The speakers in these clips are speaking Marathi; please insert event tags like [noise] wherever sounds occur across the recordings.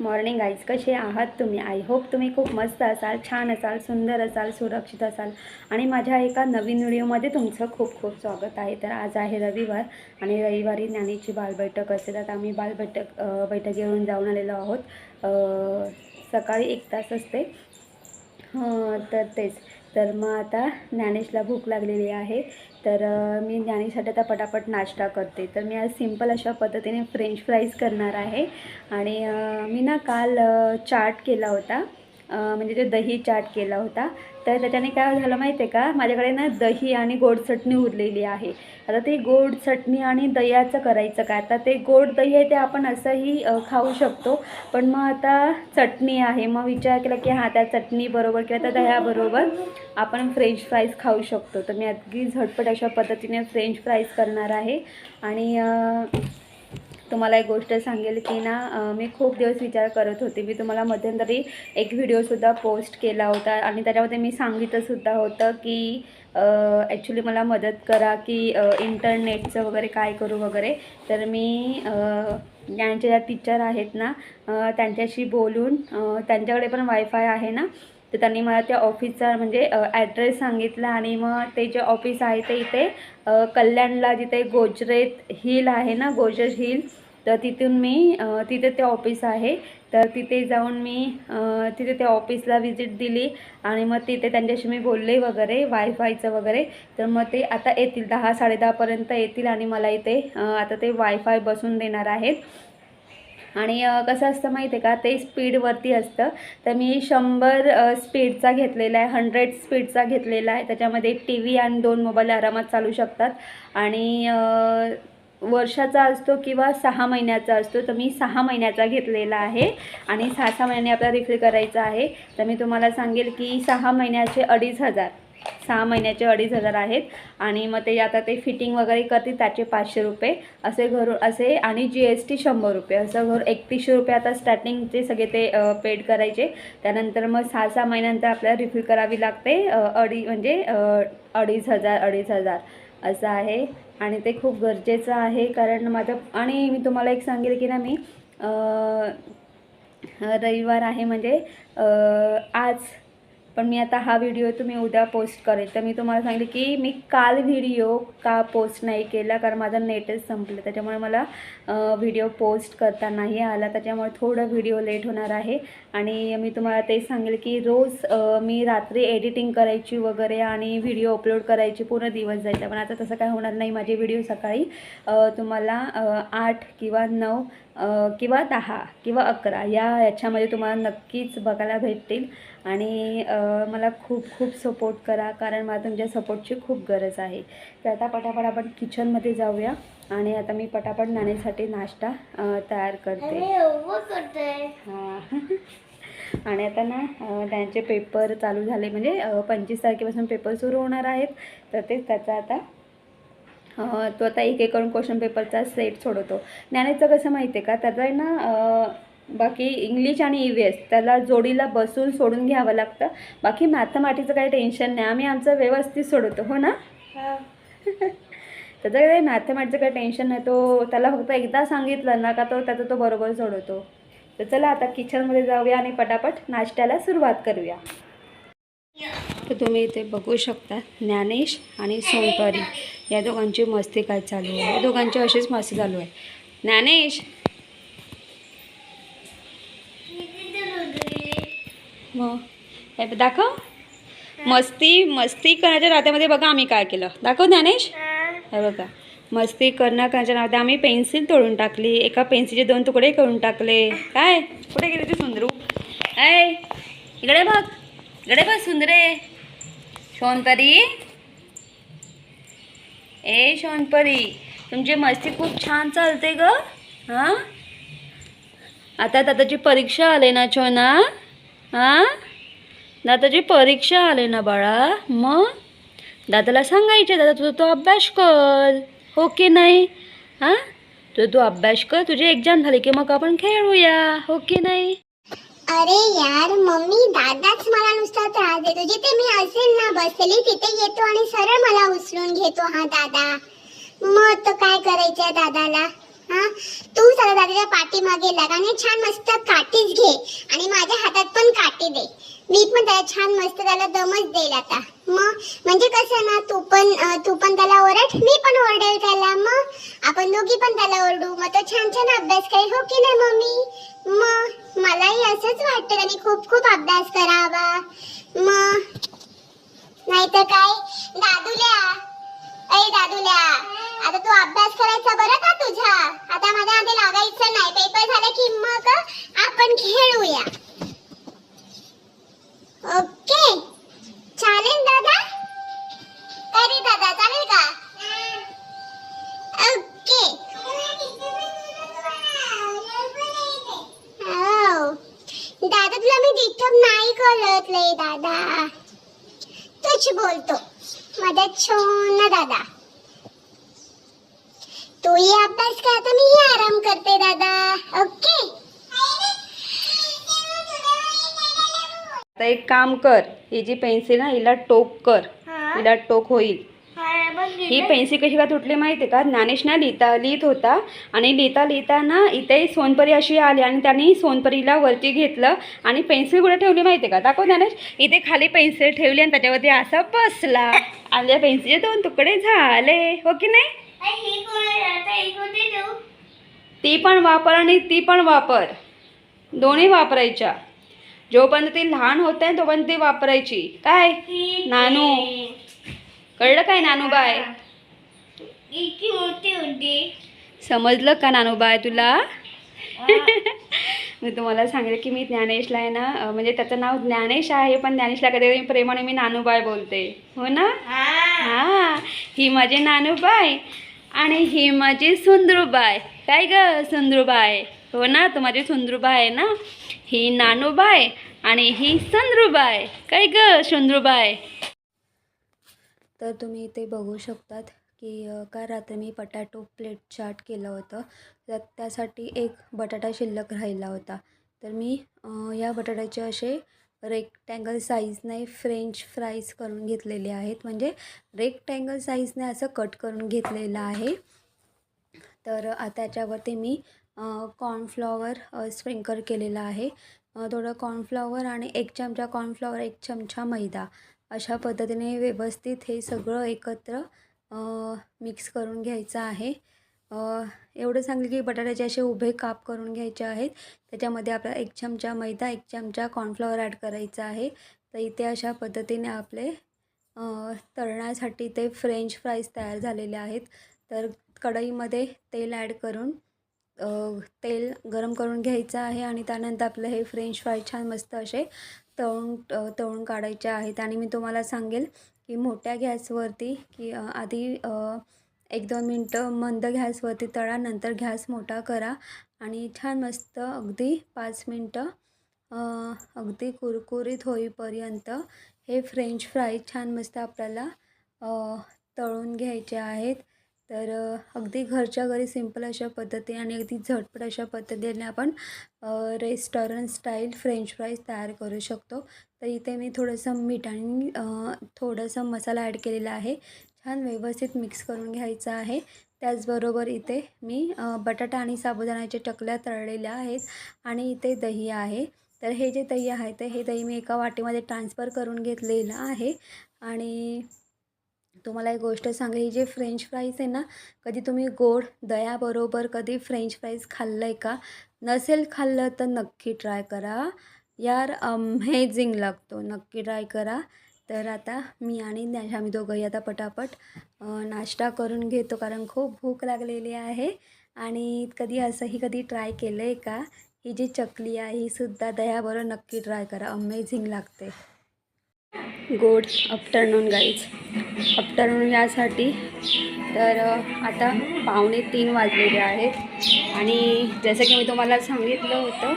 Morning eyes. कसे आहात तुम्ही? आय होप तुम्ही खूप मस्त असाल छान असाल सुंदर असाल सुरक्षित असाल. आणि माझ्या एका नवीन व्हिडिओमध्ये तुमचं खूप खूप स्वागत आहे. तर आज आहे रविवार आणि रविवारी ज्ञानीची बालबैठक असते तर आम्ही बालबैठक अ, बैठकीवरून जाऊन आलेलो आहोत. सकाळी एक तास असते. तर तेच. तर मग आता ज्ञानेशला भूक लागलेली आहे. तर मी ज्ञानीसाठी आता पटापट नाश्ता करते. तर मी आज सिंपल अशा पद्धतीने फ्रेंच फ्राईज करणार आहे. आणि मी ना काल चाट केला होता. म्हणजे ते दही चाट केला होता तर त्याच्याने काय झालं माहिती आहे का? माझ्याकडे ना दही आणि गोड चटणी उरलेली आहे. आता ते गोड चटणी आणि दह्याचं करायचं काय? आता ते गोड दही आहे ते आपण असंही खाऊ शकतो. पण मग आता चटणी आहे. मग विचार केला की हां त्या चटणीबरोबर किंवा त्या दह्याबरोबर आपण फ्रेंच फ्राईज खाऊ शकतो. तर मी अगदी झटपट अशा पद्धतीने फ्रेंच फ्राईज करणार आहे. आणि तुम्हाला एक गोष्ट सांगेल की ना मी खूप दिवस विचार करत होते. मी तुम्हाला मध्यंतरी एक व्हिडिओसुद्धा पोस्ट केला होता आणि त्याच्यामध्ये मी सांगितलंसुद्धा होतं की ॲक्च्युली मला मदत करा की इंटरनेटचं वगैरे काय करू वगैरे. तर मी यांच्या ज्यांच्या ज्या टीचर आहेत ना त्यांच्याशी बोलून त्यांच्याकडे पण वायफाय आहे ना तर त्यांनी मला त्या ऑफिसचा म्हणजे ॲड्रेस सांगितला आणि मग ते जे ऑफिस आहे ते इथे कल्याणला जिथे गोजरेत हिल आहे ना गोजर हिल तर तिथून मी तिथे ते ऑफिस आहे. तर तिथे जाऊन मी तिथे त्या ऑफिसला व्हिजिट दिली आणि मग तिथे त्यांच्याशी मी बोलले वगैरे वायफायचं वगैरे. तर मग ते आता येतील दहा साडेदहापर्यंत येतील आणि मला इथे आता ते वायफाय बसून देणार आहेत. आणि कसं असतं माहिती आहे का ते स्पीडवरती असतं. तर मी शंभर स्पीडचा घेतलेला आहे हंड्रेड स्पीडचा घेतलेला आहे. त्याच्यामध्ये टी व्ही आणि दोन मोबाईल आरामात चालू शकतात. आणि वर्षाचा असतो किंवा सहा महिन्याचा असतो. तर मी सहा महिन्याचा घेतलेला आहे. आणि सहा सहा महिने आपल्याला रिफिल करायचा आहे. तर मी तुम्हाला सांगेल की सहा महिन्याचे अडीच हजार. सहा महिन्याचे अडीच हजार आहेत. आणि मग ते आता ते फिटिंग वगैरे करतील त्याचे पाचशे रुपये. असे घरून असे आणि जी एस टी शंभर रुपये. असं घर एकतीसशे रुपये आता स्टार्टिंगचे सगळे ते पेड करायचे. त्यानंतर मग सहा सहा महिन्यानंतर आपल्याला रिफिल करावी लागते. अडी म्हणजे अडीच हजार अडीच हजार. असं आहे. आणि ते खूप गरजेचं आहे. कारण माझं आणि मी तुम्हाला एक सांगेल की ना मी रविवार आहे. म्हणजे आज पण मी आता हा व्हिडिओ तुम्ही उद्या पोस्ट करेल तर मी तुम्हाला सांगितले की मी काल व्हिडिओ का पोस्ट नाही केला? कारण माझं नेटच संपलं. त्याच्यामुळे मला व्हिडिओ पोस्ट करता नाही आला. त्याच्यामुळे थोडं व्हिडिओ लेट होणार आहे. आणि मी तुम्हाला ते सांगेल की रोज मी रात्री एडिटिंग करायची वगैरे आणि व्हिडिओ अपलोड करायची पूर्ण दिवस जायचा. पण आता तसं काय होणार नाही. माझे व्हिडिओ सकाळी तुम्हाला आठ किंवा नऊ किंवा दहा किंवा अकरा या याच्यामध्ये तुम्हाला नक्कीच बघायला भेटतील. आणि मला खूप खूप सपोर्ट करा कारण मला तुमच्या सपोर्टची खूप गरज आहे. तर आता पटापट आपण किचनमध्ये जाऊया. आणि आता मी पटापट नाण्यासाठी नाश्ता तयार करते. हां. [laughs] आणि आता ना त्यांचे पेपर चालू झाले. म्हणजे पंचवीस तारखेपासून पेपर सुरू होणार आहेत. तर तेच त्याचा आता तो आता एक एक करून क्वेश्चन पेपरचा सेट सोडवतो. ज्ञानेचं कसं माहिती आहे का? त्याचा आहे ना बाकी इंग्लिश आणि ई व्ही एस त्याला जोडीला बसून सोडून घ्यावं लागतं. बाकी मॅथमॅटिकचं काही टेन्शन नाही. आम्ही आमचं व्यवस्थित सोडवतो हो ना? [laughs] त्याचं काही मॅथमॅटिकचं काही टेन्शन नाही. तो त्याला फक्त एकदा सांगितलं ना का तो त्याचं तो बरोबर सोडवतो. तर चला आता किचनमध्ये जाऊया आणि पटापट नाश्त्याला सुरुवात करूया. तर तुम्ही इथे बघू शकता. ज्ञानेश आणि सोनपरी या दोघांची मस्ती काय चालू आहे? या दोघांची अशीच मस्ती चालू आहे. ज्ञानेश. मग हे दाखव. मस्ती मस्ती करण्याच्या नात्यामध्ये बघा आम्ही काय केलं. दाखव ज्ञानेश. हे बघा. मस्ती करण्याच्या नात्या आम्ही पेन्सिल तोडून टाकली. एका पेन्सिलचे दोन तुकडे करून टाकले. काय? कुठे गेले ते सुंदरू? ऐ इकडे बघ. इकडे बघ सुंदरे. शोनपरी ए शोनपरी तुमची मस्ती खूप छान चालते ग हां? आता दादाची परीक्षा आले ना छोना हां? दादाची परीक्षा आले ना बाळा मग? दादाला सांगायचे दादा तुझा तू अभ्यास कर हो की नाही? हां? तुझं तू अभ्यास कर तुझी एक्झाम झाली की मग आपण खेळूया हो की नाही? अरे यार मम्मी दादाच मला नुसता त्रास देतो. जिथे मी असेल ना बसली तिथे येतो आणि सरळ मला उचलून घेतो. हा दादा. मग तो काय करायचंय दादाला? हा? तू चला दादाच्या पाठीमागे लाग आणि छान मस्त काठीच घे. आणि माझ्या हातात छान काठी दे. मी पण त्याला छान मस्त त्याला दमच देईल आता. मग म्हणजे कसं ना तू पण तू पण त्याला ओरड मी पण ओरडेल त्याला. मग आपण दोघी पण त्याला ओरडू. मग तो छान छान अभ्यास करेल हो की नाही मम्मी? मग मलाही असंच वाटतं त्याने खूप खूप अभ्यास करावा. मग नाहीतर काय? दादूल्या. अरे दादूल्या. आता तू अभ्यास करायचा बरं का तुझा? आता माझ्या आधी लागायचं नाही. पेपर झाला की मग आपण खेळूया. ओके. चालेल दादा? अरे दादा चालेल का? ओके. हो. दादा तुला मी डिस्टर्ब नाही करतलंय दादा. तूच बोलतो. माझा छोना दादा. तूही अभ्यास कर आता मीही आराम करते दादा. ओके. आता एक काम कर ही जी पेन्सिल ना हिला टोक कर. हिला टोक होईल. ही पेन्सिल कशी का तुटली माहिती आहे का? ज्ञानेश ना लिहिता लिहित होता. आणि लिहिता लिहिता ना इथे सोनपरी अशी आली आणि त्यांनी सोनपरीला वरती घेतलं. आणि पेन्सिल कुठे ठेवली माहिती आहे का? दाखव ज्ञानेश. इथे खाली पेन्सिल ठेवली आणि त्याच्यावरती असा बसला. आणि त्या पेन्सिलचे दोन तुकडे झाले. हो की नाही? ती पण वापर आणि ती पण वापर. दोन्ही वापरायच्या. जोपर्यंत ती लहान होत आहे तोपर्यंत ती वापरायची. काय? नानू. कळलं काय नानूबाय समजलं का नानूबाय तुला? [laughs] मी तुम्हाला सांगितलं की मी ज्ञानेशला आहे ना म्हणजे त्याचं नाव ज्ञानेश आहे पण ज्ञानेशला कधी प्रेमाने मी नानूबाय बोलते. हो ना? हा. ही. माझी नानूबाय आणि ही माझी सुंदरूबाय काय ग सुंदरूबाय हो ना? तर माझी सुंदरूबाय आहे ना? ही नानूबाय आणि ही संद्रूबाय काय ग सुंदरूबाय तर तुम्ही इथे बघू शकतात की काय काल रात्री मी बटाटो प्लेट चाट केलं होतं. तर त्यासाठी एक बटाटा शिल्लक राहिला होता. तर मी या बटाट्याचे असे रेक्टँगल साईजने फ्रेंच फ्राईज करून घेतलेले आहेत. म्हणजे रेक्टँगल साईजने असं कट करून घेतलेलं आहे. तर त्याच्यावरती मी कॉर्नफ्लॉवर स्प्रिंकर केलेलं आहे. थोडं कॉर्नफ्लॉवर आणि एक चमचा कॉर्नफ्लॉवर एक चमचा मैदा अशा पद्धतीने व्यवस्थित हे सगळं एकत्र मिक्स करून घ्यायचं आहे. एवढं सांगेल की बटाट्याचे असे उभे काप करून घ्यायचे आहेत. त्याच्यामध्ये आपल्याला एक चमचा मैदा एक चमचा कॉर्नफ्लॉवर ॲड करायचा आहे. तर इथे अशा पद्धतीने आपले तळण्यासाठी ते फ्रेंच फ्राईज तयार झालेले आहेत. तर कढईमध्ये तेल ॲड करून तेल गरम करून घ्यायचं आहे आणि त्यानंतर आपलं हे फ्रेंच फ्राय छान मस्त असे तळून तळून काढायचे आहेत. आणि मी तुम्हाला सांगेल की मोठ्या गॅसवरती की आधी एक दोन मिनटं मंद गॅसवरती तळा नंतर गॅस मोठा करा आणि छान मस्त अगदी पाच मिनटं अगदी कुरकुरीत होईपर्यंत हे फ्रेंच फ्राय छान मस्त आपल्याला तळून घ्यायचे आहेत. तर अगदी घरच्या घरी सिंपल अशा पद्धतीने आणि अगदी झटपट अशा पद्धतीने आपण रेस्टॉरंट स्टाईल फ्रेंच फ्राईज तयार करू शकतो. तर इथे मी थोडंसं मीठ आणि थोडंसं मसाला ॲड केलेला आहे. छान व्यवस्थित मिक्स करून घ्यायचं आहे. त्याचबरोबर इथे मी बटाटा आणि साबुदाण्याच्या चकल्या तळलेल्या आहेत आणि इथे दही आहे. तर हे जे दही आहे ते हे दही मी एका वाटीमध्ये ट्रान्सफर करून घेतलेलं आहे आणि तुम्हाला एक गोष्ट सांगेल ही जे फ्रेंच फ्राईज आहे ना कधी तुम्ही गोड दह्याबरोबर कधी फ्रेंच फ्राईज खाल्लं आहे का नसेल खाल्लं तर नक्की ट्राय करा. यार अमेझिंग लागतो. नक्की ट्राय करा. तर आता मी आणि आम्ही दोघंही आता पटापट नाश्ता करून घेतो कारण खूप भूक लागलेली आहे. आणि कधी असंही कधी ट्राय केलं आहे का ही जी चकली आहे ही सुद्धा दह्याबरोबर नक्की ट्राय करा. अमेझिंग लागते. गुड आफ्टरनून गाईज आफ्टरनून यासाठी तर आता पावणे तीन वाजलेले आहेत. आणि जसं की मी तुम्हाला सांगितलं होतं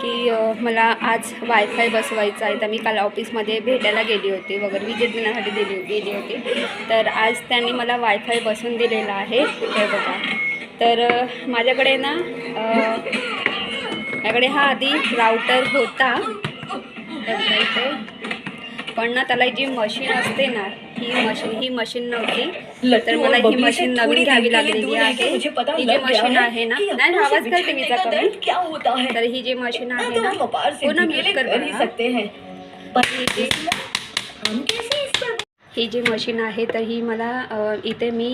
की मला आज वायफाय बसवायचा आहे. तर मी काल ऑफिसमध्ये भेटायला गेली होती. वगैरे विजिट देण्यासाठी दिली गेली होती. तर आज त्यांनी मला वायफाय बसवून दिलेला आहे. हे बघा. तर माझ्याकडे ना माझ्याकडे हा आधी राऊटर होता. तर पण ना त्याला जी मशीन असते ना ही मशीन ही मशीन नव्हती. तर लट्टू मला और ही बबली से मशीन नवीन थोड़ी घ्यावी देर के लिए लागलेली दूर रह के आहे मुझे पता ही जी लग गया मशीन है आहे ना कि नाही आंखों से आवाज करते बिछड़ने मीचा का कमी दर्द क्या होता है? तर ही जी मशीन ना आहे तो ना हम कपार से पूर्ण ढकेले म्यूट कर कर ही बघा. सकते हैं। पर ही जी हम कैसे इस पर ही जी मशीन आहे तर ही मला इथे मी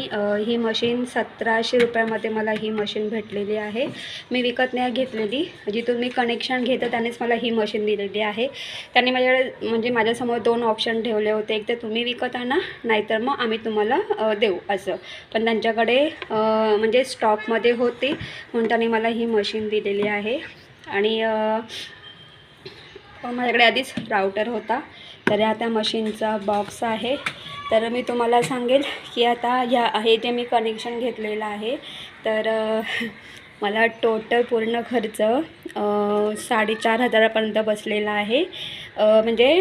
ही मशीन सतराशे रुपयामध्ये मला ही मशीन भेटलेली आहे. मी विकत नाही घेतलेली. जिथून मी कनेक्शन घेतं त्यानेच मला ही मशीन दिलेली आहे. त्यांनी माझ्याकडे म्हणजे माझ्यासमोर दोन ऑप्शन ठेवले होते. एक तर तुम्ही विकत आणा नाहीतर मग आम्ही तुम्हाला देऊ असं. पण त्यांच्याकडे म्हणजे स्टॉकमध्ये होती म्हणून त्यांनी मला ही मशीन दिलेली आहे. आणि माझ्याकडे आधीच राऊटर होता. तर या त्या मशीनचा बॉक्स आहे. तर मी तुम्हाला सांगेल की आता या हे जे मी कनेक्शन घेतलेलं आहे तर मला टोटल पूर्ण खर्च साडेचार हजारापर्यंत बसलेला आहे. म्हणजे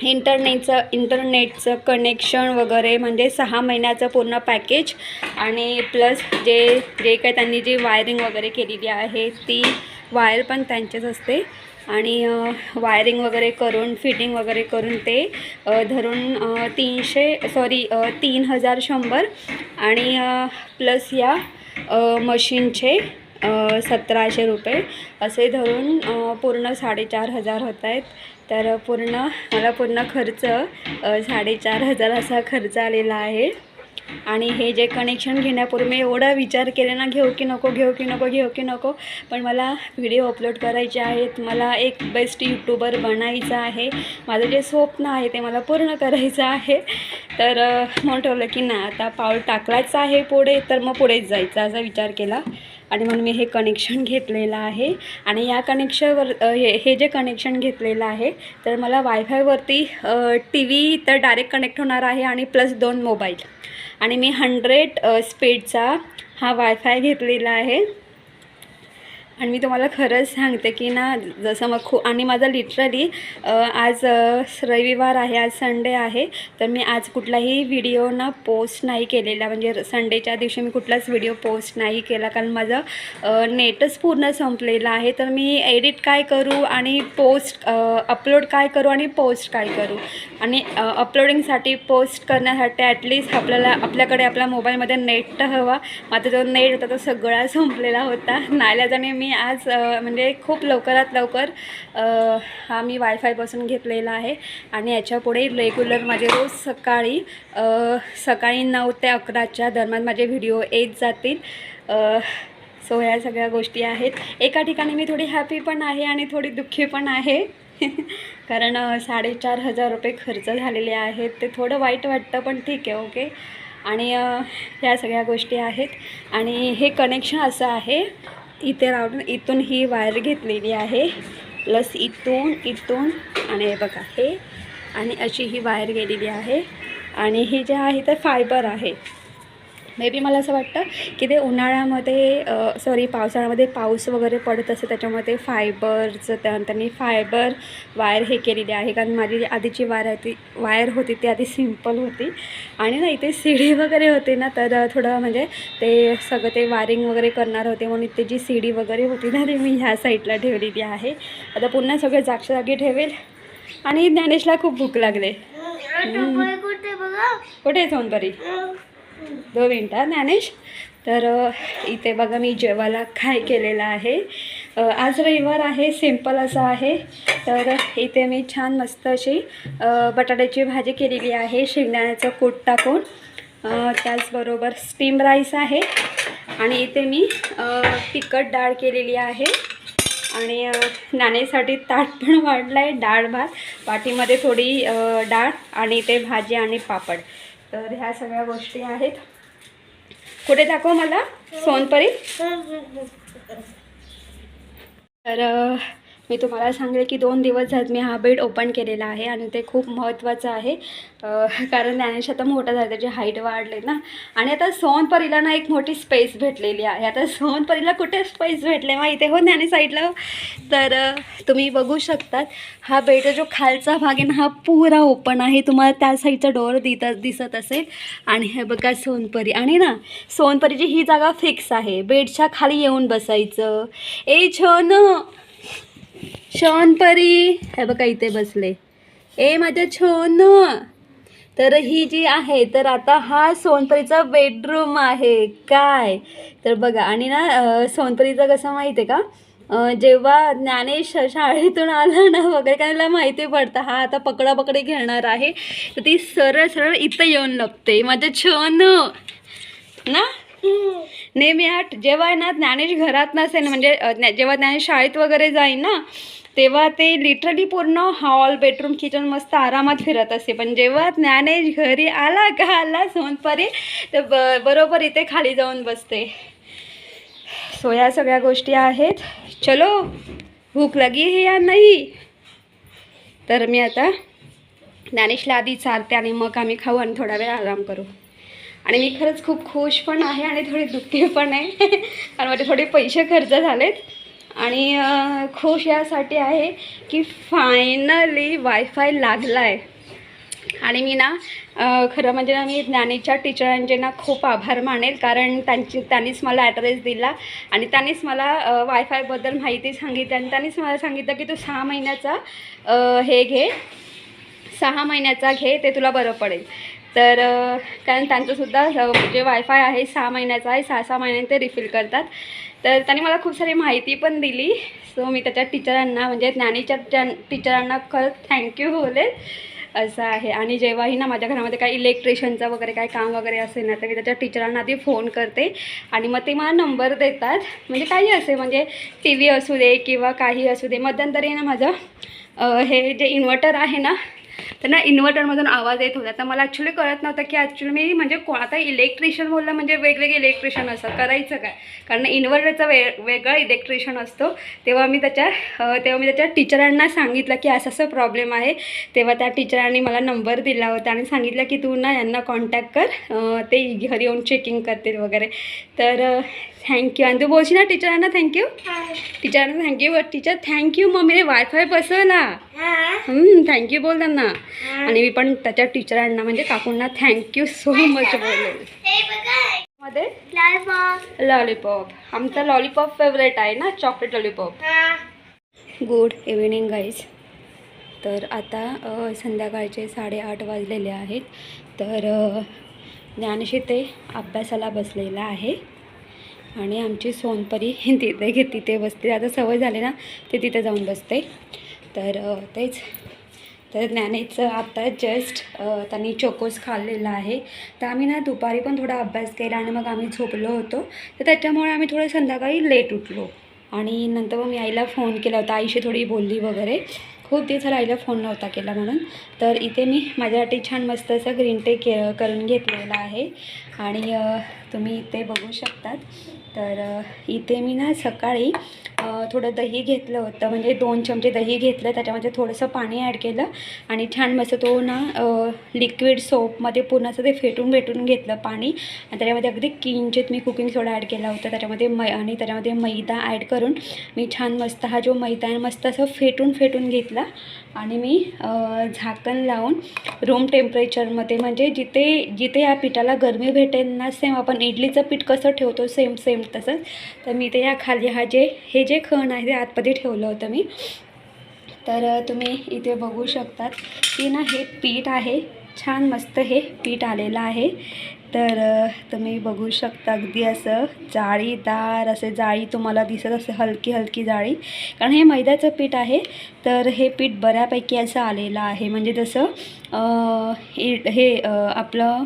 इंटरनेटचं इंटरनेटचं कनेक्शन वगैरे म्हणजे सहा महिन्याचं पूर्ण पॅकेज आणि प्लस जे जे काही त्यांनी जी वायरिंग वगैरे केलेली आहे ती वायर पण त्यांचेच असते. आणि वायरिंग वगैरे करून फिटिंग वगैरे करून ते धरून तीनशे सॉरी तीन हजार शंभर आणि प्लस या मशीनचे सतराशे रुपये असे धरून पूर्ण साडेचार हजार होत आहेत. तर पूर्ण मला पूर्ण खर्च साडेचार हजार असा खर्च आलेला आहे. आणि हे जे कनेक्शन घेण्यापूर्वी मी एवढा विचार केला ना घेऊ की नको घेऊ की नको घेऊ की नको. पण मला व्हिडिओ अपलोड करायचे आहेत. मला एक बेस्ट यूट्यूबर बनायचं आहे. माझं जे स्वप्न आहे ते मला पूर्ण करायचं आहे. तर अ, म्हणून ठेवलं की नाही आता पाऊल टाकलाच आहे पुढे तर मग पुढेच जायचं असा विचार केला. आणि म्हणून मी हे कनेक्शन घेतलेलं आहे. आणि या कनेक्शनवर हे हे जे कनेक्शन घेतलेलं आहे तर मला वायफायवरती टी व्ही तर डायरेक्ट कनेक्ट होणार आहे आणि प्लस दोन मोबाईल आणि मी हंड्रेड स्पीडचा हा वायफाय घेतलेला आहे. आणि मी तुम्हाला खरंच सांगते की ना जसं मग खूप आणि माझा लिटरली आज रविवार आहे आज संडे आहे तर मी आज कुठलाही व्हिडिओ ना पोस्ट नाही केलेला. म्हणजे संडेच्या दिवशी मी कुठलाच व्हिडिओ पोस्ट नाही केला. कारण माझं नेटच पूर्ण संपलेलं आहे. तर मी एडिट काय करू आणि पोस्ट अपलोड काय करू आणि पोस्ट काय करू? आणि अपलोडिंगसाठी पोस्ट करण्यासाठी ॲटलिस्ट आपल्याला आपल्याकडे आपल्या मोबाईलमध्ये नेट तर हवा. माझा जो नेट होता तो सगळा संपलेला होता. नाल्याजाने मी आज म्हणजे खूप लवकरात लवकर हा मी वायफायपासून घेतलेला आहे आणि याच्यापुढे रेग्युलर माझे रोज सकाळी सकाळी नऊ ते अकराच्या दरम्यान माझे व्हिडिओ येत जातील. सो ह्या सगळ्या गोष्टी आहेत. एका ठिकाणी मी थोडी हॅपी पण आहे आणि थोडी दुःखी पण आहे. [laughs] कारण साडेचार हजार रुपये खर्च झालेले आहेत. ते थोडं वाईट वाटतं पण ठीक आहे ओके आणि ह्या सगळ्या गोष्टी आहेत. आणि हे कनेक्शन असं आहे इथे राहून इथून ही वायर घेतलेली आहे. प्लस इथून इथून आणि हे बघा हे. आणि अशी ही वायर गेलेली आहे. आणि ही जे आहे ते फायबर आहे. मे बी मला असं वाटतं की ते उन्हाळ्यामध्ये सॉरी पावसाळ्यामध्ये पाऊस वगैरे पडत असते त्याच्यामध्ये फायबरचं त्या त्यांनी फायबर वायर हे केलेली आहे. कारण माझी जी आधीची वायर आहे ती वायर होती ती आधी सिंपल होती. आणि ना इथे सीडी वगैरे होते ना तर थोडं म्हणजे ते सगळं ते वायरिंग वगैरे करणार होते. म्हणून इथे जी सीडी वगैरे होती ना ती मी ह्या साईडला ठेवलेली आहे. आता पुन्हा सगळं जागच्या जागी ठेवेल. आणि ज्ञानेशला खूप भूक लागले. कुठे सोनपरी दोन मिनटं ज्ञानेश? तर इथे बघा मी जेवायला काय केलेलं आहे. आज रविवार आहे सिंपल असं आहे. तर इथे मी छान मस्त अशी बटाट्याची भाजी केलेली आहे शेंगदाण्याचं कूट टाकून. त्याचबरोबर स्टीम राईस आहे. आणि इथे मी तिखट डाळ केलेली आहे. आणि नाणेसाठी नाण्यासाठी ताट पण वाढलं आहे डाळ भात पाठीमध्ये थोडी डाळ आणि इथे भाजी आणि पापड. तर ह्या सगळ्या गोष्टी आहेत. कुठे दाखव मला? सोनपरी? तर मी तुम्हाला सांगेल की दोन दिवस झाले मी हा बेड ओपन केलेला आहे आणि ते खूप महत्त्वाचं आहे. कारण ज्ञानेश आता मोठा झाला त्याची हाईट वाढले ना. आणि आता सोनपरीला ना एक मोठी स्पेस भेटलेली आहे. आता सोनपरीला कुठे स्पेस भेटले माहिती हो ज्ञाने साईडला? तर तुम्ही बघू शकतात हा बेडचा जो खालचा भाग आहे ना हा पुरा ओपन आहे. तुम्हाला त्या साईडचा डोअर दित दिसत असेल. आणि हे बघा सोनपरी आणि ना सोनपरीची ही जागा फिक्स आहे. बेडच्या खाली येऊन बसायचं. ए छन शॉनपरी हे बघा इथे बसले. ए माझ्या छोन. तर ही जी आहे तर आता हा सोनपरीचा बेडरूम आहे. काय? तर बघा आणि ना सोनपरीचं कसं माहिती आहे का जेव्हा ज्ञानेश शाळेतून आला ना वगैरे का त्याला माहिती पडतं हा आता पकडापकडी घेणार आहे. तर ती सरळ सरळ इथं येऊन लागते माझ्या छोन. ना? नेहमी आठ जेव्हा ना ज्ञानेश घरात नसेल म्हणजे जेव्हा ज्ञानेश शाळेत वगैरे जाईल ना तेव्हा ते लिटरली पूर्ण हॉल बेडरूम किचन मस्त आरामात फिरत असते पण जेव्हा ज्ञानेश घरी आला का आला सोनपरी तर ब बरोबर इथे खाली जाऊन बसते. सो या सगळ्या गोष्टी आहेत. चलो भूक लगी हे या नाही. तर मी आता ज्ञानेशला आधी चालते आणि मग आम्ही खाऊ आणि थोडा वेळ आराम करू. आणि मी खरंच खूप खुश पण आहे आणि थोडी दुःखी पण आहे. [laughs] कारण माझे थोडे पैसे खर्च झालेत. आणि खुश यासाठी आहे की फायनली वायफाय लागला आहे आणि मी ना खरं म्हणजे ना मी ज्ञानीच्या टीचरांचे ना खूप आभार मानेल कारण त्यांची त्यांनीच मला ॲड्रेस दिला आणि त्यांनीच मला वायफायबद्दल माहिती सांगितली आणि त्यांनीच मला सांगितलं की तू सहा महिन्याचा हे घे सहा महिन्याचा घे ते तुला बरं पडेल. तर कारण त्यांचंसुद्धा जे वायफाय आहे सहा महिन्याचा आहे सहा सहा महिन्याने ते रिफिल करतात. तर त्यांनी मला खूप सारी माहिती पण दिली. सो मी त्याच्या टीचरांना म्हणजे ज्ञानीच्या टीचरांना खरंच थँक्यू बोलेल असं आहे. आणि जेव्हाही ना माझ्या घरामध्ये काही इलेक्ट्रिशियनचं वगैरे काही काम वगैरे असेल ना तर मी त्याच्या टीचरांना आधी फोन करते. आणि मग ते मला नंबर देतात. म्हणजे काही असे म्हणजे टी व्ही असू दे किंवा काही असू दे. मध्यंतरी ना माझं हे जे इन्व्हर्टर आहे ना तर ना इन्व्हर्टरमधून आवाज येत होता. तर मला ॲक्च्युली कळत नव्हतं की ॲक्च्युली मी म्हणजे को आता इलेक्ट्रिशियन बोललं म्हणजे वेगवेगळे इलेक्ट्रिशियन असतात. करायचं काय? कारण इन्व्हर्टरचा वे वेगळा इलेक्ट्रिशियन असतो. तेव्हा मी त्याच्या तेव्हा मी त्याच्या टीचरांना सांगितलं की असं असं प्रॉब्लेम आहे. तेव्हा त्या टीचरांनी मला नंबर दिला होता आणि सांगितलं की तू ना यांना कॉन्टॅक्ट कर. ते घरी येऊन चेकिंग करतील वगैरे. तर थँक्यू आणि तू बोलशील ना टीचरांना thank you टीचरांना thank you teacher thank you मम्मीने वायफाय बसवला थँक्यू बोल त्यांना. आणि मी पण त्याच्या टीचरांना म्हणजे काकूंना थँक्यू सो मच बोलले. मध्ये? लॉलीपॉप आमचा लॉलीपॉप फेवरेट आहे ना chocolate lollipop good evening guys तर आता संध्याकाळचे साडेआठ वाजलेले आहेत. तर ज्ञानशी ते अभ्यासाला बसलेला आहे. आणि आमची सोनपरी तिथे घे तिथे बसते. आता सवय झाली ना ते तिथे जाऊन बसते. तर तेच. तर ज्ञानेचं आत्ता जस्ट त्यांनी चोकोस खाल्लेला आहे. तर आम्ही ना दुपारी पण थोडा अभ्यास केला आणि मग आम्ही झोपलो होतो. तर त्याच्यामुळे आम्ही थोडं संध्याकाळी लेट उठलो. आणि नंतर मग मी आईला फोन केला होता. आईशी थोडी बोलली वगैरे. खूप दिवस झाला आईला फोन नव्हता केला म्हणून. तर इथे मी माझ्यासाठी छान मस्त असं ग्रीन टी के करून घेतलेलं आहे. आणि तुम्ही इथे बघू शकतात. तर इथे मी ना सकाळी थोडं दही घेतलं होतं. म्हणजे दोन चमचे दही घेतलं. त्याच्यामध्ये थोडंसं पाणी ॲड केलं आणि छान मस्त तो ना लिक्विड सोपमध्ये पूर्ण असं ते फेटून भेटून घेतलं पाणी. आणि त्याच्यामध्ये अगदी किंचित मी कुकिंग सोडा ॲड केला होता. त्याच्यामध्ये मै आणि त्याच्यामध्ये मैदा ॲड करून मी छान मस्त हा जो मैदा आहे मस्त असं फेटून फेटून घेतला. आणि मी झाकण लावून रूम टेम्परेचरमध्ये म्हणजे जिथे जिथे या पिठाला गरमी भेटेल ना सेम आपण इडलीचं पीठ कसं ठेवतो सेम सेम तसंच. तर मी ते या खाली हा जे हे जे खण आहे ते आतमध्ये ठेवलं होतं मी. तर तुम्ही इथे बघू शकतात की ना हे पीठ आहे. छान मस्त हे पीठ आलेलं आहे. तर तुम्ही बघू शकता अगदी असं जाळीदार असे जाळी तुम्हाला दिसत असे हलकी हलकी जाळी. कारण हे मैद्याचं पीठ आहे तर हे पीठ बऱ्यापैकी असं आलेलं आहे. म्हणजे जसं हे आपलं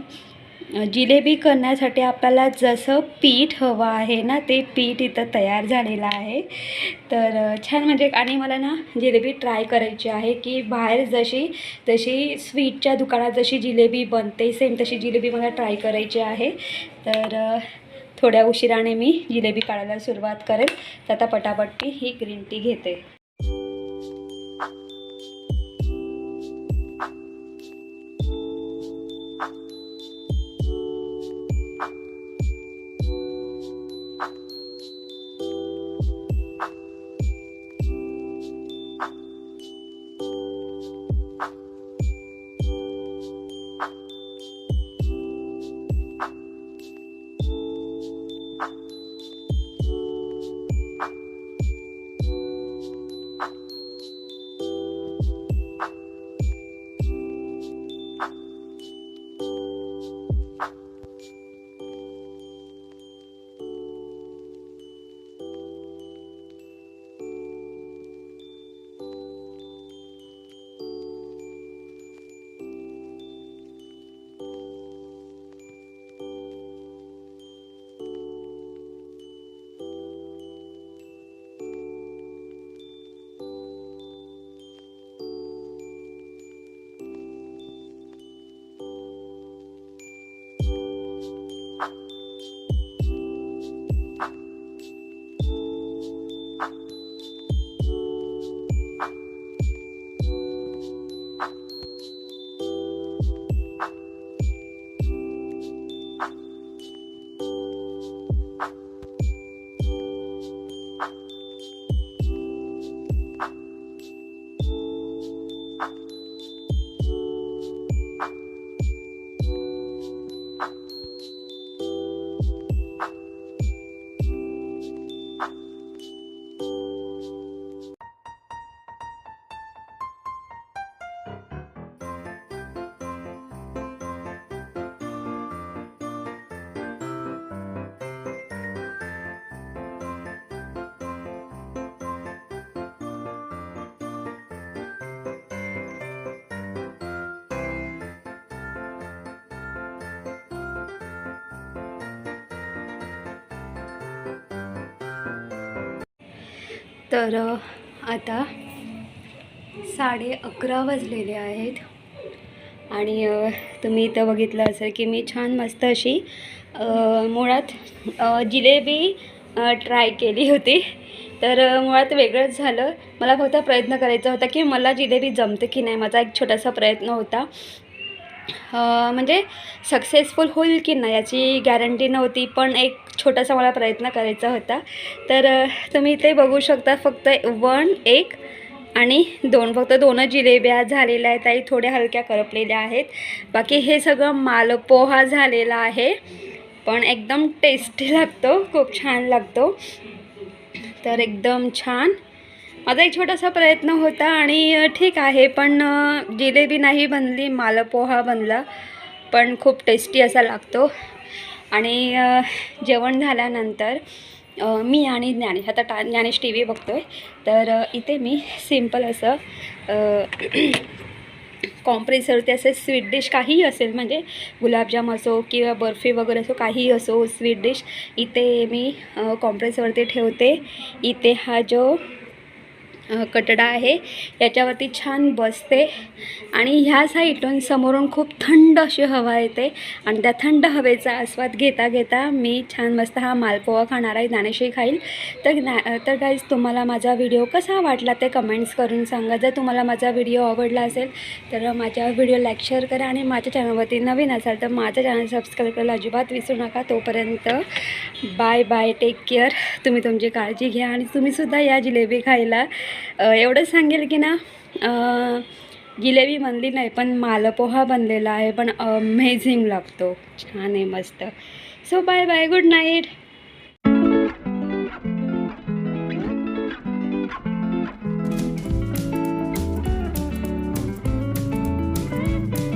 जिलेबी करण्यासाठी आपल्याला जसं पीठ हवं आहे ना ते पीठ इथं तयार झालेलं आहे. तर छान म्हणजे आणि मला ना जिलेबी ट्राय करायची आहे की बाहेर जशी जशी स्वीटच्या दुकानात जशी जिलेबी बनते सेम तशी जिलेबी मला ट्राय करायची आहे. तर थोड्या उशिराने मी जिलेबी काढायला सुरुवात करेल तर आता पटापट्टी ही ग्रीन टी घेते. तर आता साडे अकरा वाजलेले आहेत. आणि तुम्ही इथं बघितलं असेल की मी छान मस्त अशी मुळात जिलेबी ट्राय केली होती. तर मुळात वेगळंच झालं. मला फक्त प्रयत्न करायचा होता की मला जिलेबी जमते की नाही माझा एक छोटासा प्रयत्न होता. म्हणजे सक्सेसफुल होईल की नाही याची गॅरंटी नव्हती पण एक छोटासा मला प्रयत्न करायचा होता. तर तुम्ही इथे बघू शकता फक्त वन एक आणि दोन. फक्त दोनच जिलेब्या झालेल्या आहेत. आणि थोड्या हलक्या करपलेल्या आहेत. बाकी हे सगळं मालपोहा झालेला आहे. पण एकदम टेस्टी लागतो. खूप छान लागतो. तर एकदम छान. माझा एक छोटासा प्रयत्न होता आणि ठीक आहे. पण जिलेबी नाही बनली मालपोहा बनला. पण खूप टेस्टी असा लागतो. आणि जेवण झाल्यानंतर मी आणि ज्ञानेश आता टा ज्ञानेश टी व्ही बघतो आहे तर इथे मी सिंपल असं कॉम्प्रेसरती असे स्वीट डिश काहीही असेल म्हणजे गुलाबजाम असो किंवा बर्फी वगैरे असो काहीही असो स्वीट डिश इथे मी कॉम्प्रेसरवरती ठेवते. इथे हा जो कटडा आहे. याच्यावरती छान बसते. आणि ह्या साईडून समोरून खूप थंड अशी हवा येते. आणि त्या थंड हवेचा आस्वाद घेता घेता मी छान मस्त हा मालपोहा खाणार आहे ज्ञानेशही खाईल. तर ज्ञा तर गाईज तुम्हाला माझा व्हिडिओ कसा वाटला ते कमेंट्स करून सांगा. जर तुम्हाला माझा व्हिडिओ आवडला असेल तर माझ्या व्हिडिओ लाईक शेअर करा आणि माझ्या चॅनलवरती नवीन असाल तर माझं चॅनल सबस्क्राईब करायला अजिबात विसरू नका. तोपर्यंत बाय बाय टेक केअर तुम्ही तुमची काळजी घ्या आणि तुम्हीसुद्धा या जिलेबी खायला एवढं सांगेल की ना अ, जिलेबी बनली नाही पण मालपोहा बनलेला आहे पण अमेझिंग लागतो. छान आहे मस्त. So bye bye good night